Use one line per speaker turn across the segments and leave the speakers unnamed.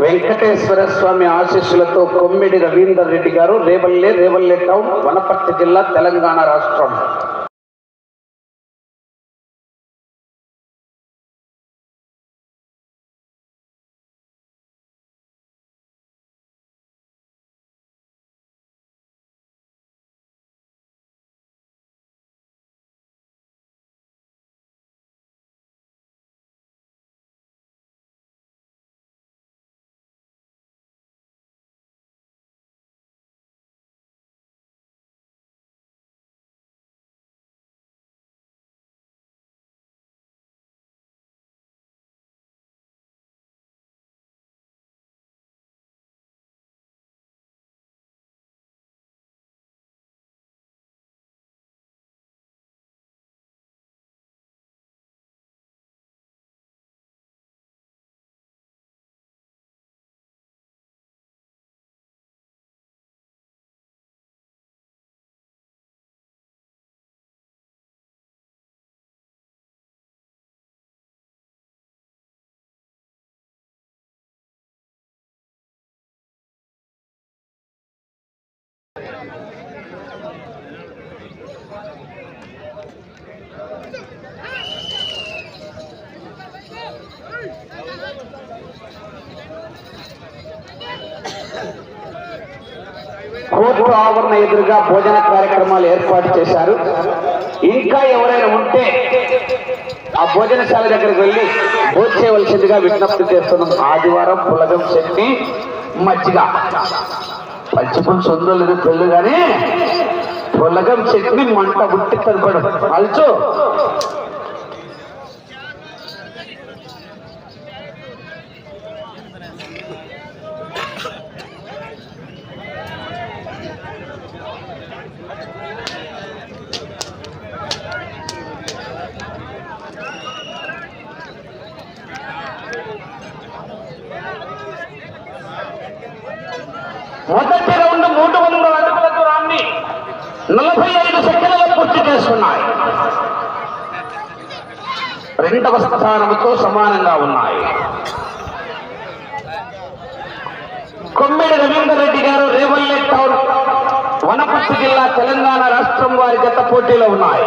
వెంకటేశ్వర స్వామి ఆశీస్సులతో కొమ్మిడి రవీందర్ రెడ్డి గారు రేవల్లే రేవల్లే టౌన్ వనపర్తి జిల్లా తెలంగాణ రాష్ట్రం. ఆవరణ ఎదురుగా భోజన కార్యక్రమాలు ఏర్పాటు చేశారు. ఇంకా ఎవరైనా ఉంటే ఆ భోజనశాల దగ్గరికి వెళ్ళి భోజనం చేయవలసిందిగా విజ్ఞప్తి చేస్తున్నాం. ఆదివారం పులగం చట్నీ మజ్జిగ. పచ్చిపులుసు ఉందో లేదో కానీ పులగం చట్నీ మంట బుట్టి తరపడు అల్చు. మొదటి రౌండ్ మూడు వందల అడుగుల దూరాన్ని నలభై ఐదు సెకండ్లలో పూర్తి చేసుకున్నాయి. రెండవ స్థానంతో సమానంగా ఉన్నాయి. కొమ్మిడి రవీందర్ రెడ్డి గారు రేవల్లే టౌన్ వనపర్తి జిల్లా తెలంగాణ రాష్ట్రం వారి గత పోటీలో ఉన్నాయి.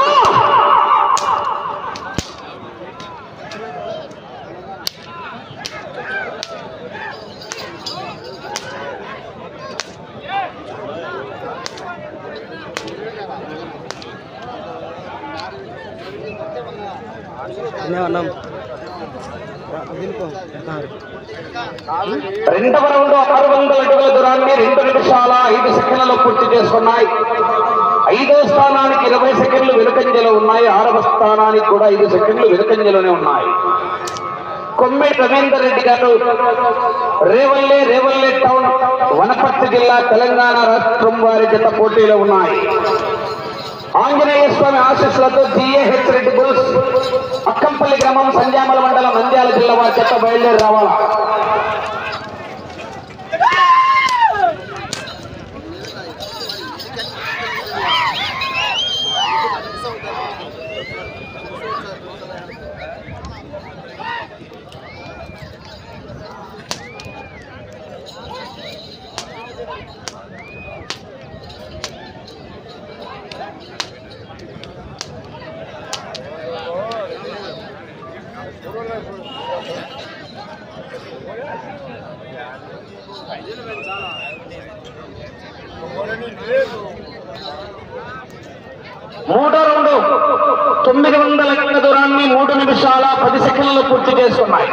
అన్నం
రెండవ రౌండ్ ఆరు వందల అడుగుల దూరాన్ని రెండు నిమిషాల ఐదు సెకండ్లలో పూర్తి చేసుకున్నాయి. ఐదో స్థానానికి ఇరవై సెకండ్లు వెనుకంజలో ఉన్నాయి. ఆరవ స్థానానికి కూడా ఐదు సెకండ్లు వెనుకంజలోనే ఉన్నాయి. కొమ్మిడి రవీందర్ రెడ్డి గారు రేవల్లే రేవల్లే టౌన్ వనపర్తి జిల్లా తెలంగాణ రాష్ట్రం వారి జత పోటీలో ఉన్నాయి. ఆంజనేయ స్వామి ఆశీస్సులతో జిఏహెచ్ రెడ్డి బుల్స్ అక్కంపల్లి గ్రామం సంజామల మండలం నంద్యాల జిల్లా వారి చెత్త బయలుదేరి రావాలా మూడో రౌండ్ తొమ్మిది వందల అడుగుల దూరాన్ని మూడు నిమిషాల పది సెకండ్లు పూర్తి చేసుకున్నాయి.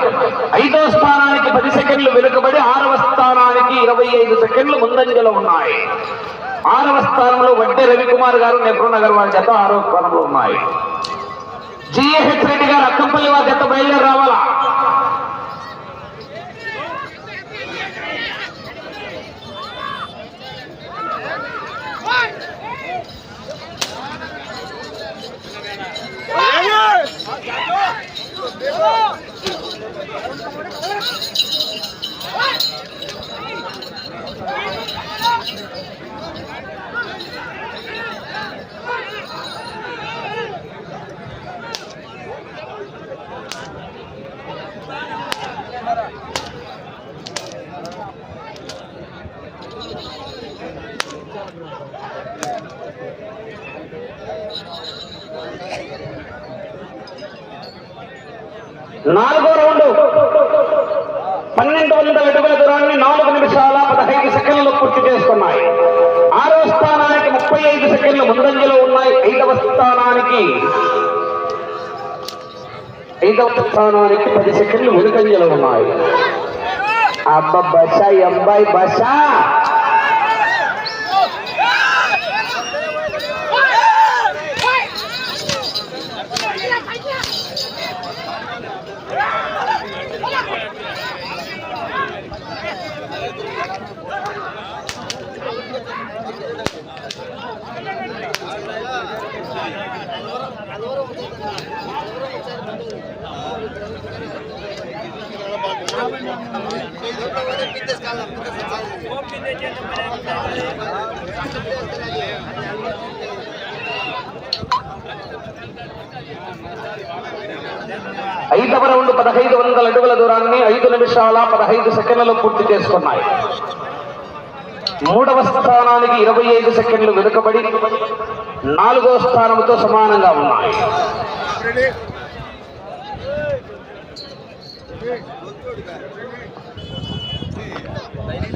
ఐదో స్థానానికి పది సెకండ్లు వెనుకబడి ఆరవ స్థానానికి ఇరవై ఐదు సెకండ్లు ముందంజలో ఉన్నాయి. ఆరవ స్థానంలో వడ్డే రవికుమార్ గారు నెహ్రూ నగర్ వారి జత ఆరవ స్థానంలో ఉన్నాయి. సిఏహెచ్ రెడ్డి గారు అక్కంపల్లి వారి చేత బయలుదేరి రావాలా? నాలుగో రౌండ్. పన్నెండు వందల అడుగుల దూరాన్ని నాలుగు నిమిషాల పదహైదు సెకండ్లు పూర్తి చేసుకున్నాయి. ఆరో స్థానానికి ముప్పై ఐదు సెకండ్లు ముందంజలో ఉన్నాయి. ఐదవ స్థానానికి ఐదవ స్థానానికి పది సెకండ్లు ముందంజలో ఉన్నాయి. అబ్బా బస ఎంబాయి బస ఐదవ రౌండ్ పదహైదు వందల అడుగుల దూరాన్ని ఐదు నిమిషాల పదహైదు సెకండ్లలో పూర్తి చేసుకున్నాయి. మూడవ స్థానానికి ఇరవై ఐదు సెకండ్లు వెనుకబడి నాలుగో స్థానంతో సమానంగా ఉన్నాయి.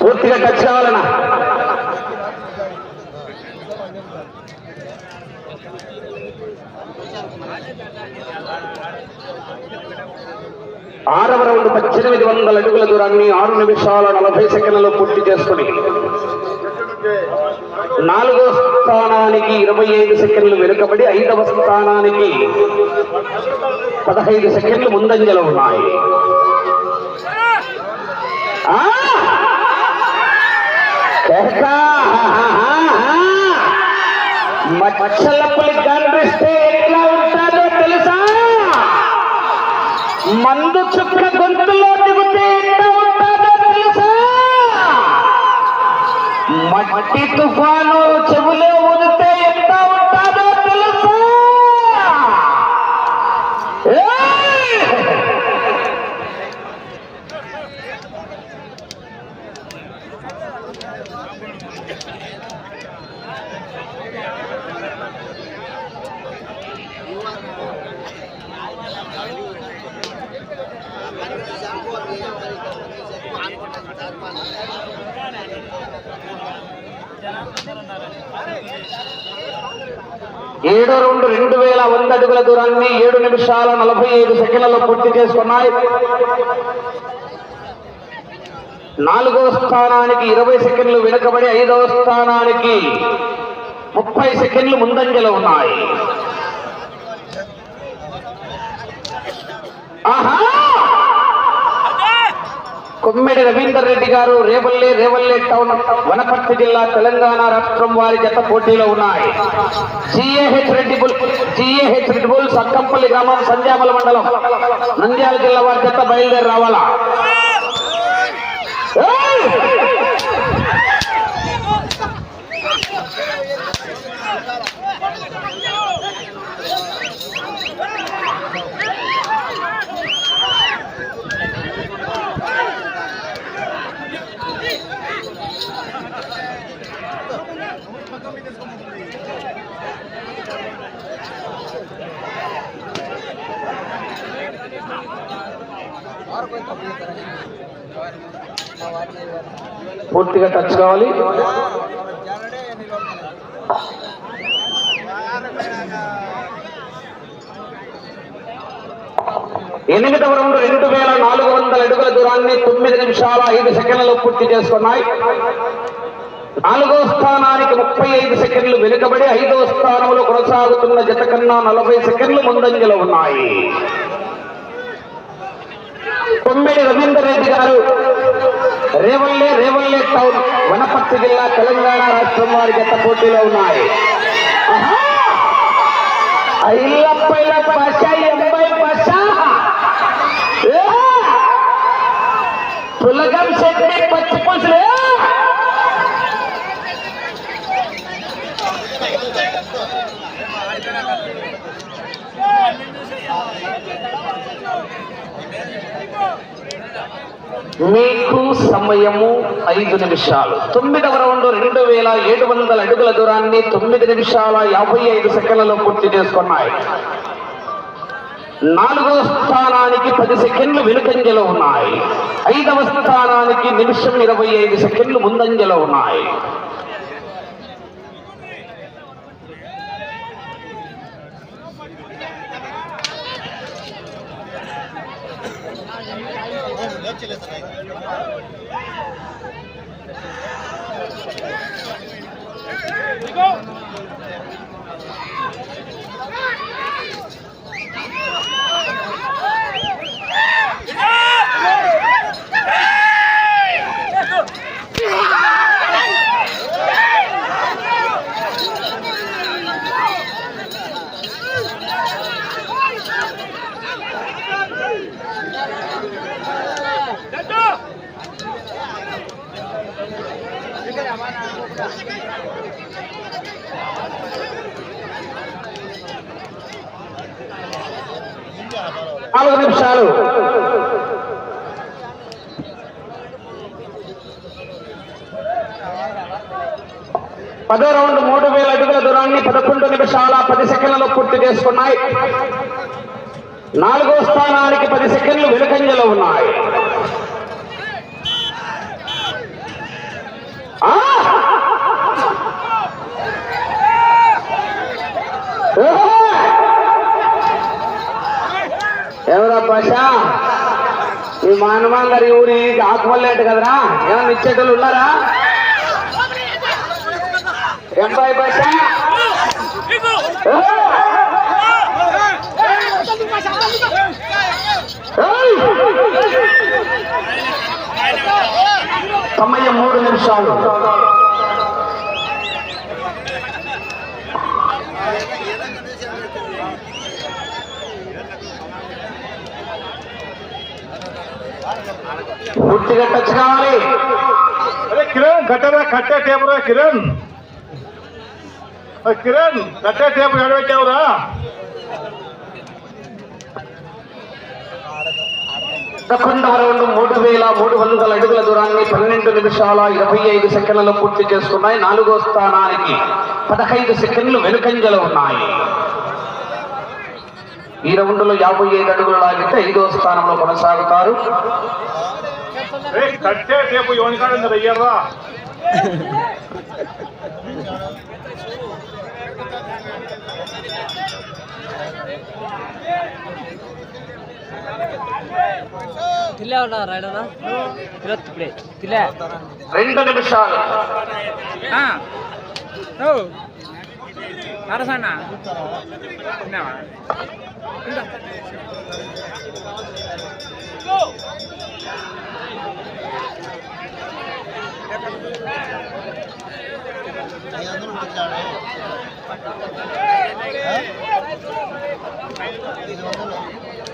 పూర్తిగా టచ్ కావాలన్నా. ఆరవ రౌండ్ పద్దెనిమిది వందల అడుగుల దూరాన్ని ఆరు నిమిషాల నలభై సెకండ్లలో పూర్తి చేసుకుని నాలుగో స్థానానికి ఇరవై ఐదు సెకండ్లు వెనుకబడి ఐదవ స్థానానికి పదహైదు సెకండ్లు ముందంజలు ఉన్నాయి. మచ్చలపల్లి కనిపిస్తే ఎట్లా ఉంటారో తెలుసా? మందు చుక్క గొంతులో దిగుతే তুফান ও চবুল వంద దూరాన్ని ఏడు నిమిషాల నలభై ఐదు సెకండ్లలో పూర్తి చేసుకున్నాయి. నాలుగవ స్థానానికి ఇరవై సెకండ్లు వెనుకబడి ఐదవ స్థానానికి ముప్పై సెకండ్లు ముందంజలో ఉన్నాయి. ఆహా! కొమ్మిడి రవీందర్ రెడ్డి గారు రేవల్లే రేవల్లే టౌన్ వనపర్తి జిల్లా తెలంగాణ రాష్ట్రం వారి జత పోటీలో ఉన్నాయి. CAH Reddy bull CAH Reddy bull Sakkampalli గ్రామం సంధ్యామల మండలం. నంద్యాల జిల్లా వారి జత బయలుదేరి రావాలా? పూర్తిగా టచ్ కావాలి. ఎనిమిదవ రౌండ్ రెండు వేల నాలుగు వందల అడుగుల దూరాన్ని తొమ్మిది నిమిషాల ఐదు సెకండ్లలో పూర్తి చేసుకున్నాయి. నాలుగో స్థానానికి ముప్పై ఐదు సెకండ్లు వెనుకబడి ఐదో స్థానంలో కొనసాగుతున్న జత కన్నా నలభై సెకండ్లు ముందంజలో ఉన్నాయి. తొమ్మిది రవీందర్ రెడ్డి గారు రేవల్లే రేవల్లే టౌన్ వనపర్తి జిల్లా తెలంగాణ రాష్ట్రం వారి గత పోటీలో ఉన్నాయి ఆహా! ఐలప్ప ఐలప్ప మీకు సమయము ఐదు నిమిషాలు. తొమ్మిదవ రౌండ్ రెండు వేల ఏడు వందల అడుగుల దూరాన్ని తొమ్మిది నిమిషాల యాభై ఐదు సెకండ్లలో పూర్తి చేసుకున్నాయి. నాలుగవ స్థానానికి పది సెకండ్లు వెనుకంజలో ఉన్నాయి. ఐదవ స్థానానికి నిమిషం ఇరవై ఐదు సెకండ్లు ముందంజలో ఉన్నాయి. నాలుగు నిమిషాలు పదో రౌండ్ మూడు వేల అడుగుల దూరాన్ని పదకొండు నిమిషాల పది సెకండ్లలో పూర్తి చేసుకున్నాయి. నాలుగో స్థానానికి పది సెకండ్లు వెనుకంజలో ఉన్నాయి. ఎవరా పాషా? మీ మా హనుమాన్ గారి ఊరి ఆకుమల్లేట కదరా? ఏమన్నా ఇచ్చేటోళ్ళు ఉన్నారా? ఎంబాయి పాషా ఓహో! ఏయ్! సమయం మూడు నిమిషాలు పూర్తిగా టచ్ కావాలి
అరే కిరణ్ కట్టరా కట్టే టేపురా కిరణ్ ఓ కిరణ్ కట్టే టేపు ఎడబెట్టావురా
పదకొండవ రౌండ్ మూడు వేల మూడు వందల అడుగుల దూరాన్ని పన్నెండు నిమిషాల ఇరవై ఐదు సెకండ్లలో పూర్తి చేసుకున్నాయి. నాలుగో స్థానానికి పదహైదు సెకండ్లు వెనుకంజలో ఉన్నాయి. ఈ రౌండ్లో యాభై ఐదు అడుగులు లాగితే ఐదో స్థానంలో కొనసాగుతారు.
కట్టే
ತಿಲ್ಲೇ ಅವನ ರೈಡನ ಇವತ್ತು ಪ್ಲೇ ತಿಲ್ಲೇ
రెండు నిమిషాలు
ಹಾ ಓ ಅರಸಣ್ಣ ತಿನ್ನವ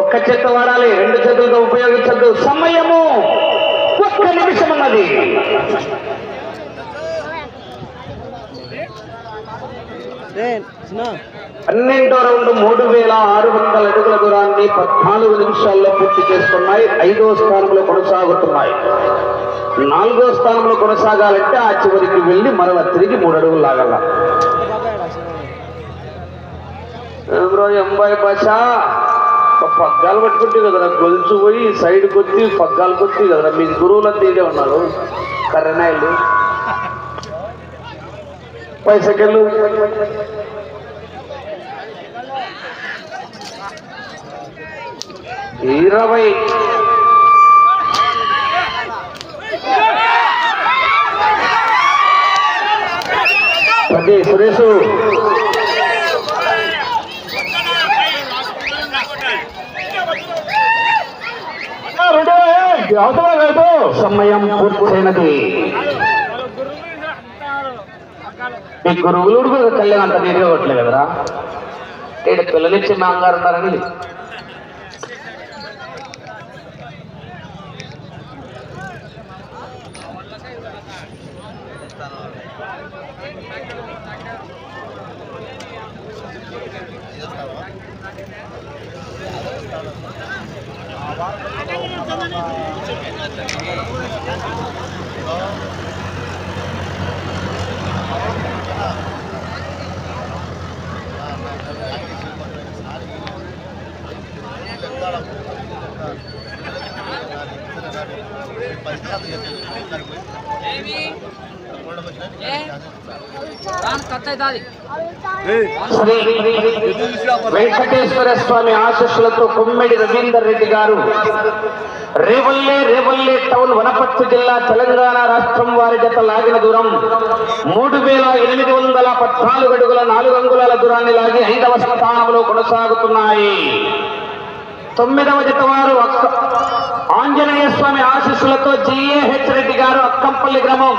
ఒక్క చేత వాడాలి రెండు చేతులతో ఉపయోగించద్దు. సమయము ఒక్క నిమిషం ఉన్నది పన్నెండో రౌండ్ మూడు వేల ఆరు వందల అడుగుల దూరాన్ని పద్నాలుగు నిమిషాల్లో పూర్తి చేసుకున్నాయి. ఐదో స్థానంలో కొనసాగుతున్నాయి. నాలుగో స్థానంలో కొనసాగాలంటే ఆ చివరికి వెళ్ళి మరల తిరిగి మూడు అడుగులు లాగల. ఎంబాయి భాష పగ్గాలు పట్టుకుంటే కదా గొలుసు పోయి సైడ్ కొద్ది పగ్గాలు కొద్ది కదా మీ గురువులంతా ఇదే ఉన్నారు. కర్రనాయలు. పై సెకండ్లు. ఇరవై. పది సురేషు
రెండు అవసరం లేదు
సమయం పూర్తయినది. మీ గురువులు కూడా కళ్యాణ్ అంత నీరుగా కొట్టలే కదరా? పిల్లలు ఇచ్చి మా అంగారు ఉన్నారని వెంకటేశ్వర స్వామి ఆశీస్సులతో కొమ్మిడి రవీందర్ రెడ్డి గారు రేవల్లే రేవల్లే టౌన్ వనపర్తి జిల్లా తెలంగాణ రాష్ట్రం వారి జత లాగిన దూరం మూడు వేల ఎనిమిది వందల పద్నాలుగు అడుగుల నాలుగు అంగుళాల దూరాన్ని లాగి ఐదవ స్థానంలో కొనసాగుతున్నాయి. తొమ్మిదవ జత వారు ఆంజనేయ స్వామి ఆశీస్సులతో జిఏహెచ్ రెడ్డి గారు అక్కంపల్లి గ్రామం.